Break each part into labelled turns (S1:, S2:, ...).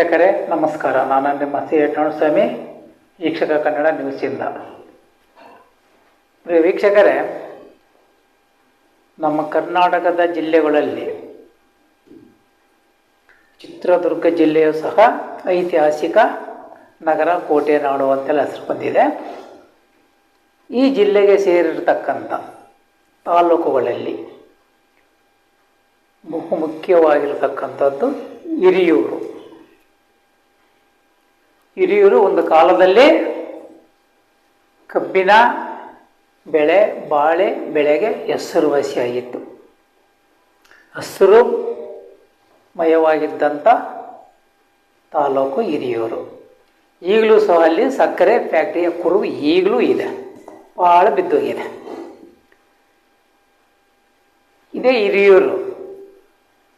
S1: ವೀಕ್ಷಕರೇ, ನಮಸ್ಕಾರ. ನಾನು ನಿಮ್ಮ ಸಿ ಸ್ವಾಮಿ, ವೀಕ್ಷಕ ಕನ್ನಡ ನ್ಯೂಸಿಂದ ವೀಕ್ಷಕರೇ, ನಮ್ಮ ಕರ್ನಾಟಕದ ಜಿಲ್ಲೆಗಳಲ್ಲಿ ಚಿತ್ರದುರ್ಗ ಜಿಲ್ಲೆಯು ಸಹ ಐತಿಹಾಸಿಕ ನಗರ ಕೋಟೆ ನಾಡು ಅಂತೆಲ್ಲ ಹೆಸರು ಬಂದಿದೆ. ಈ ಜಿಲ್ಲೆಗೆ ಸೇರಿರತಕ್ಕಂಥ ತಾಲೂಕುಗಳಲ್ಲಿ ಬಹು ಮುಖ್ಯವಾಗಿರತಕ್ಕಂಥದ್ದು ಹಿರಿಯೂರು. ಹಿರಿಯೂರು ಒಂದು ಕಾಲದಲ್ಲಿ ಕಬ್ಬಿನ ಬೆಳೆ, ಬಾಳೆ ಬೆಳೆಗೆ ಹೆಸರುವಾಸಿಯಾಗಿತ್ತು. ಹಸಿರು ಮಯವಾಗಿದ್ದಂಥ ತಾಲೂಕು ಹಿರಿಯೂರು. ಈಗಲೂ ಸಹ ಅಲ್ಲಿ ಸಕ್ಕರೆ ಫ್ಯಾಕ್ಟ್ರಿಯ ಕುರುವು ಈಗಲೂ ಇದೆ. ಭಾಳ ಬಿದ್ದೋಗಿದೆ. ಇದೇ ಹಿರಿಯೂರು.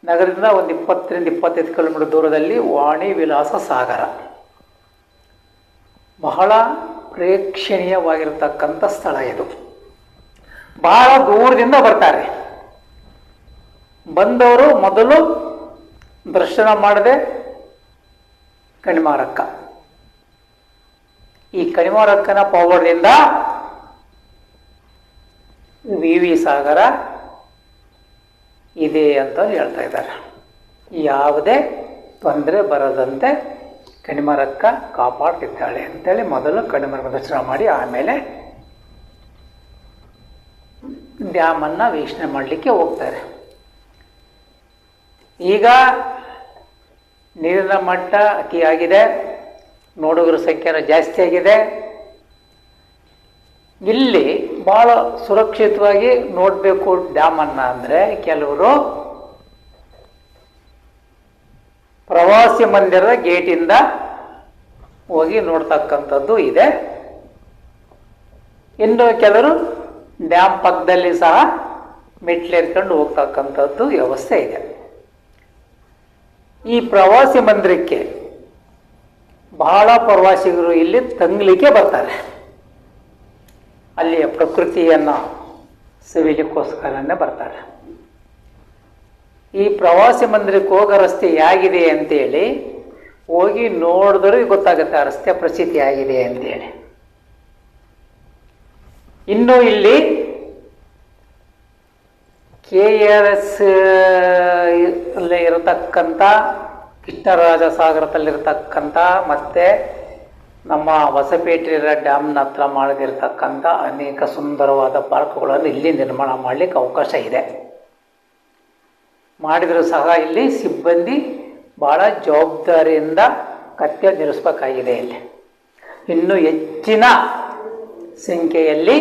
S1: ನಗರದಿಂದ ಒಂದು ಇಪ್ಪತ್ತರಿಂದ ಇಪ್ಪತ್ತೈದು ಕಿಲೋಮೀಟರ್ ದೂರದಲ್ಲಿ ವಾಣಿ ವಿಲಾಸ ಸಾಗರ. ಬಹಳ ಪ್ರೇಕ್ಷಣೀಯವಾಗಿರತಕ್ಕಂಥ ಸ್ಥಳ ಇದು. ಬಹಳ ದೂರದಿಂದ ಬರ್ತಾರೆ. ಬಂದವರು ಮೊದಲು ದರ್ಶನ ಮಾಡದೆ ಕಣಿಮಾರಕ್ಕ. ಈ ಕಣಿಮಾರಕ್ಕನ ಪವಾಡದಿಂದ ವಿ ವಿ ಸಾಗರ ಇದೆ ಅಂತ ಹೇಳ್ತಾ ಇದ್ದಾರೆ. ಯಾವುದೇ ತೊಂದರೆ ಬರದಂತೆ ಕಣಿಮರಕ್ಕ ಕಾಪಾಡ್ತಿದ್ದಾಳೆ ಅಂತೇಳಿ ಮೊದಲು ಕಣಿಮರ ಪ್ರದರ್ಶನ ಮಾಡಿ ಆಮೇಲೆ ಡ್ಯಾಮನ್ನು ವೀಕ್ಷಣೆ ಮಾಡಲಿಕ್ಕೆ ಹೋಗ್ತಾರೆ. ಈಗ ನೀರಿನ ಮಟ್ಟ ಅತಿಯಾಗಿದೆ ನೋಡುಗರ ಸಂಖ್ಯೆನ ಜಾಸ್ತಿ ಆಗಿದೆ. ಇಲ್ಲಿ ಭಾಳ ಸುರಕ್ಷಿತವಾಗಿ ನೋಡಬೇಕು ಡ್ಯಾಮನ್ನು ಅಂದರೆ ಕೆಲವರು ಪ್ರವಾಸಿ ಮಂದಿರದ ಗೇಟಿಂದ ಹೋಗಿ ನೋಡ್ತಕ್ಕಂಥದ್ದು ಇದೆ. ಇನ್ನು ಕೆಲವರು ಡ್ಯಾಮ್ ಪಕ್ಕದಲ್ಲಿ ಸಹ ಮೆಟ್ಲೇರ್ಕೊಂಡು ಹೋಗ್ತಕ್ಕಂಥದ್ದು ವ್ಯವಸ್ಥೆ ಇದೆ. ಈ ಪ್ರವಾಸಿ ಮಂದಿರಕ್ಕೆ ಬಹಳ ಪ್ರವಾಸಿಗರು ಇಲ್ಲಿ ತಂಗ್ಲಿಕ್ಕೆ ಬರ್ತಾರೆ. ಅಲ್ಲಿಯ ಪ್ರಕೃತಿಯನ್ನು ಸವಿಲಿಕ್ಕೋಸ್ಕರನೇ ಬರ್ತಾರೆ. ಈ ಪ್ರವಾಸಿ ಮಂದಿರಕ್ಕೆ ಹೋಗೋ ರಸ್ತೆ ಹೇಗಿದೆ ಅಂತೇಳಿ ಹೋಗಿ ನೋಡಿದ್ರೆ ಗೊತ್ತಾಗುತ್ತೆ ಆ ರಸ್ತೆ ಪ್ರಸಿದ್ಧಿ ಆಗಿದೆ ಅಂತೇಳಿ. ಇನ್ನು ಇಲ್ಲಿ ಕೆ ಆರ್ ಎಸ್, ಅಲ್ಲಿ ಇರತಕ್ಕಂಥ ಕೃಷ್ಣರಾಜ ಸಾಗರದಲ್ಲಿರ್ತಕ್ಕಂಥ ಮತ್ತೆ ನಮ್ಮ ಹೊಸಪೇಟೆ ಡ್ಯಾಮ್ನ ಹತ್ರ ಮಾಡದಿರ್ತಕ್ಕಂಥ ಅನೇಕ ಸುಂದರವಾದ ಪಾರ್ಕ್ಗಳನ್ನು ಇಲ್ಲಿ ನಿರ್ಮಾಣ ಮಾಡಲಿಕ್ಕೆ ಅವಕಾಶ ಇದೆ. ಮಾಡಿದರೂ ಸಹ ಇಲ್ಲಿ ಸಿಬ್ಬಂದಿ ಭಾಳ ಜವಾಬ್ದಾರಿಯಿಂದ ಕತ್ಯ ನಿರ್ಸ್ಬೇಕಾಗಿದೆ ಇಲ್ಲಿ. ಇನ್ನು ಹೆಚ್ಚಿನ ಸಂಖ್ಯೆಯಲ್ಲಿ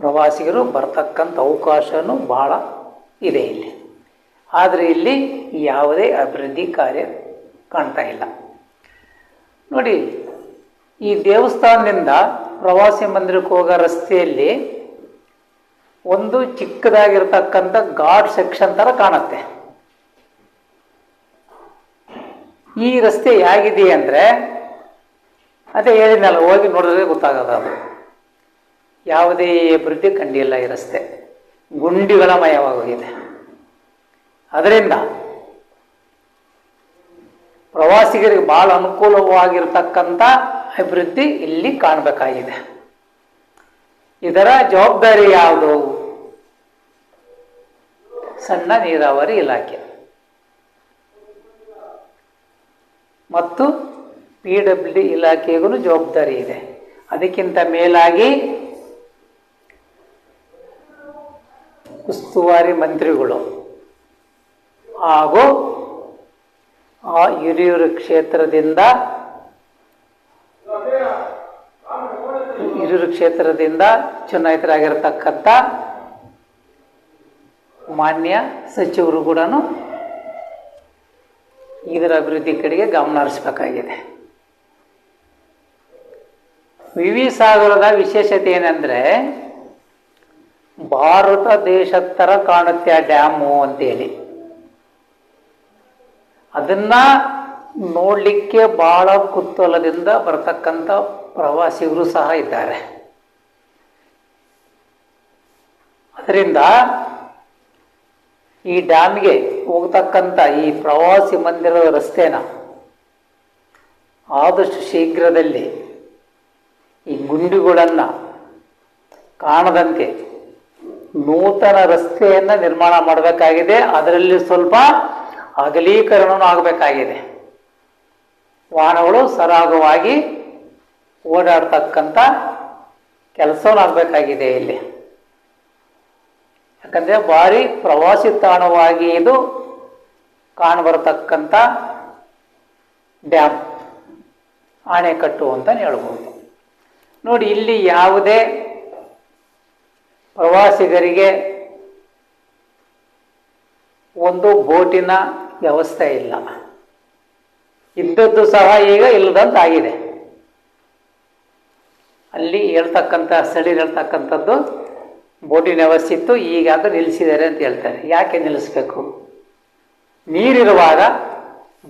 S1: ಪ್ರವಾಸಿಗರು ಬರ್ತಕ್ಕಂಥ ಅವಕಾಶವೂ ಭಾಳ ಇದೆ ಇಲ್ಲಿ. ಆದರೆ ಇಲ್ಲಿ ಯಾವುದೇ ಅಭಿವೃದ್ಧಿ ಕಾರ್ಯ ಕಾಣ್ತಾ ಇಲ್ಲ. ನೋಡಿ, ಈ ದೇವಸ್ಥಾನದಿಂದ ಪ್ರವಾಸಿ ಮಂದಿರಕ್ಕೆ ಹೋಗೋ ರಸ್ತೆಯಲ್ಲಿ ಒಂದು ಚಿಕ್ಕದಾಗಿರ್ತಕ್ಕಂಥ ಗಾಡ್ ಸೆಕ್ಷನ್ ಥರ ಕಾಣುತ್ತೆ. ಈ ರಸ್ತೆ ಹೇಗಿದೆ ಅಂದರೆ ಅದೇ ಹೇಳಿದ್ನಲ್ಲ, ಹೋಗಿ ನೋಡಿದ್ರೆ ಗೊತ್ತಾಗೋದು ಅದು. ಯಾವುದೇ ಅಭಿವೃದ್ಧಿ ಕಂಡಿಲ್ಲ ಈ ರಸ್ತೆ. ಗುಂಡಿಗಳ ಮಯವಾಗೋಗಿದೆ ಅದರಿಂದ ಪ್ರವಾಸಿಗರಿಗೆ ಭಾಳ ಅನುಕೂಲವಾಗಿರ್ತಕ್ಕಂಥ ಅಭಿವೃದ್ಧಿ ಇಲ್ಲಿ ಕಾಣಬೇಕಾಗಿದೆ. ಇದರ ಜವಾಬ್ದಾರಿ ಯಾವುದು? ಸಣ್ಣ ನೀರಾವರಿ ಇಲಾಖೆ. ಮತ್ತು ಪಿ ಡಬ್ಲ್ಯೂ ಡಿ ಇಲಾಖೆಗೂ ಜವಾಬ್ದಾರಿ ಇದೆ. ಅದಕ್ಕಿಂತ ಮೇಲಾಗಿ ಉಸ್ತುವಾರಿ ಮಂತ್ರಿಗಳು ಹಾಗೂ ಆ ಹಿರಿಯೂರು ಕ್ಷೇತ್ರದಿಂದ ಹಿರಿಯೂರು ಕ್ಷೇತ್ರದಿಂದ ಚುನಾಯಿತರಾಗಿರ್ತಕ್ಕಂಥ ಮಾನ್ಯ ಸಚಿವರು ಕೂಡ ಇದರ ಅಭಿವೃದ್ಧಿ ಕಡೆಗೆ ಗಮನ ಹರಿಸಬೇಕಾಗಿದೆ. ವಿ ವಿ ಸಾಗರದ ವಿಶೇಷತೆ ಏನಂದರೆ, ಭಾರತ ದೇಶ ಥರ ಕಾಣುತ್ತೆ ಆ ಡ್ಯಾಮು ಅಂತೇಳಿ. ಅದನ್ನ ನೋಡಲಿಕ್ಕೆ ಬಹಳ ಕುತೂಹಲದಿಂದ ಬರತಕ್ಕಂಥ ಪ್ರವಾಸಿಗರು ಸಹ ಇದ್ದಾರೆ. ಅದರಿಂದ ಈ ಡ್ಯಾಮ್ಗೆ ಹೋಗ್ತಕ್ಕಂಥ ಈ ಪ್ರವಾಸಿ ಮಂದಿರದ ರಸ್ತೆನ ಆದಷ್ಟು ಶೀಘ್ರದಲ್ಲಿ ಈ ಗುಂಡಿಗಳನ್ನು ಕಾಣದಂತೆ ನೂತನ ರಸ್ತೆಯನ್ನು ನಿರ್ಮಾಣ ಮಾಡಬೇಕಾಗಿದೆ. ಅದರಲ್ಲಿ ಸ್ವಲ್ಪ ಅಗಲೀಕರಣವೂ ಆಗಬೇಕಾಗಿದೆ. ವಾಹನಗಳು ಸರಾಗವಾಗಿ ಓಡಾಡ್ತಕ್ಕಂಥ ಕೆಲಸವೂ ಆಗಬೇಕಾಗಿದೆ ಇಲ್ಲಿ. ಯಾಕಂದರೆ ಭಾರಿ ಪ್ರವಾಸಿ ತಾಣವಾಗಿ ಇದು ಕಾಣಬರತಕ್ಕಂಥ ಡ್ಯಾಮ್, ಆಣೆಕಟ್ಟು ಅಂತ ಹೇಳ್ಬೋದು. ನೋಡಿ, ಇಲ್ಲಿ ಯಾವುದೇ ಪ್ರವಾಸಿಗರಿಗೆ ಒಂದು ಬೋಟಿನ ವ್ಯವಸ್ಥೆ ಇಲ್ಲ. ಇದ್ದದ್ದು ಸಹ ಈಗ ಇಲ್ಲದಂತಾಗಿದೆ. ಅಲ್ಲಿ ಹೇಳ್ತಕ್ಕಂಥ ಸ್ಥಳೀಯರು ಹೇಳ್ತಕ್ಕಂಥದ್ದು ಬೋಟಿನ ವ್ಯವಸ್ಥೆ ಇತ್ತು ಈಗ ಅದು ನಿಲ್ಲಿಸಿದ್ದಾರೆ ಅಂತ ಹೇಳ್ತಾರೆ. ಯಾಕೆ ನಿಲ್ಲಿಸ್ಬೇಕು? ನೀರಿರುವಾಗ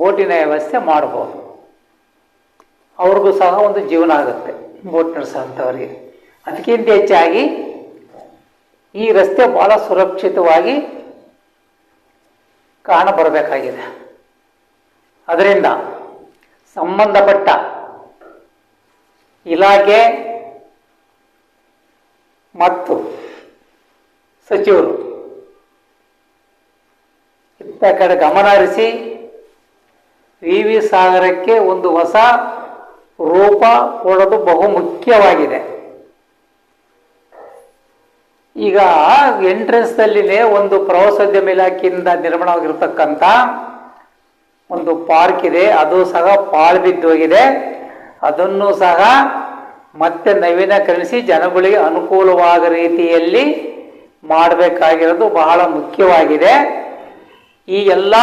S1: ಬೋಟಿನ ವ್ಯವಸ್ಥೆ ಮಾಡ್ಬೋದು. ಅವ್ರಿಗೂ ಸಹ ಒಂದು ಜೀವನ ಆಗುತ್ತೆ, ಬೋಟ್ ನಡೆಸೋಂಥವ್ರಿಗೆ ಅದಕ್ಕಿಂತ ಹೆಚ್ಚಾಗಿ ಈ ರಸ್ತೆ ಭಾಳ ಸುರಕ್ಷಿತವಾಗಿ ಕಾಣಬರಬೇಕಾಗಿದೆ. ಅದರಿಂದ ಸಂಬಂಧಪಟ್ಟ ಇಲಾಖೆ ಮತ್ತು ಸಚಿವರು. ಇಂಥ ಕಡೆ ಗಮನ ಹರಿಸಿ, ವಿ ವಿ ಸಾಗರಕ್ಕೆ ಒಂದು ಹೊಸ ರೂಪ ಕೊಡೋದು ಬಹು ಮುಖ್ಯವಾಗಿದೆ ಈಗ ಎಂಟ್ರೆನ್ಸ್ದಲ್ಲಿನೇ ಒಂದು ಪ್ರವಾಸೋದ್ಯಮ ಇಲಾಖೆಯಿಂದ ನಿರ್ಮಾಣವಾಗಿರ್ತಕ್ಕಂಥ ಒಂದು ಪಾರ್ಕ್ ಇದೆ. ಅದು ಸಹ ಪಾಳು ಬಿದ್ದೋಗಿದೆ ಅದನ್ನು ಸಹ ಮತ್ತೆ ನವೀನಕರಿಸಿ ಜನಗಳಿಗೆ ಅನುಕೂಲವಾದ ರೀತಿಯಲ್ಲಿ ಮಾಡಬೇಕಾಗಿರೋದು ಬಹಳ ಮುಖ್ಯವಾಗಿದೆ. ಈ ಎಲ್ಲ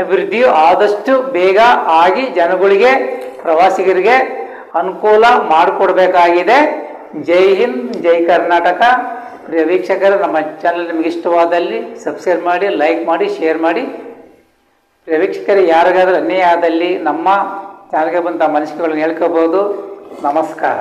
S1: ಅಭಿವೃದ್ಧಿಯು ಆದಷ್ಟು ಬೇಗ ಆಗಿ ಜನಗಳಿಗೆ, ಪ್ರವಾಸಿಗರಿಗೆ ಅನುಕೂಲ ಮಾಡಿಕೊಡ್ಬೇಕಾಗಿದೆ. ಜೈ ಹಿಂದ್, ಜೈ ಕರ್ನಾಟಕ. ಪ್ರಿಯ ವೀಕ್ಷಕರು, ನಮ್ಮ ಚಾನಲ್ ನಿಮಗೆ ಇಷ್ಟವಾದಲ್ಲಿ ಸಬ್ಸ್ಕ್ರೈಬ್ ಮಾಡಿ ಲೈಕ್ ಮಾಡಿ ಶೇರ್ ಮಾಡಿ. ಪ್ರಿಯ ವೀಕ್ಷಕರು, ಯಾರಿಗಾದರೂ ಅನ್ಯಾಯ ಆದಲ್ಲಿ ನಮ್ಮ ಚಾನಲ್ಗೆ ಬಂದ ಮನಸ್ಸುಗಳನ್ನು ಹೇಳ್ಕೋಬೋದು. ನಮಸ್ಕಾರ.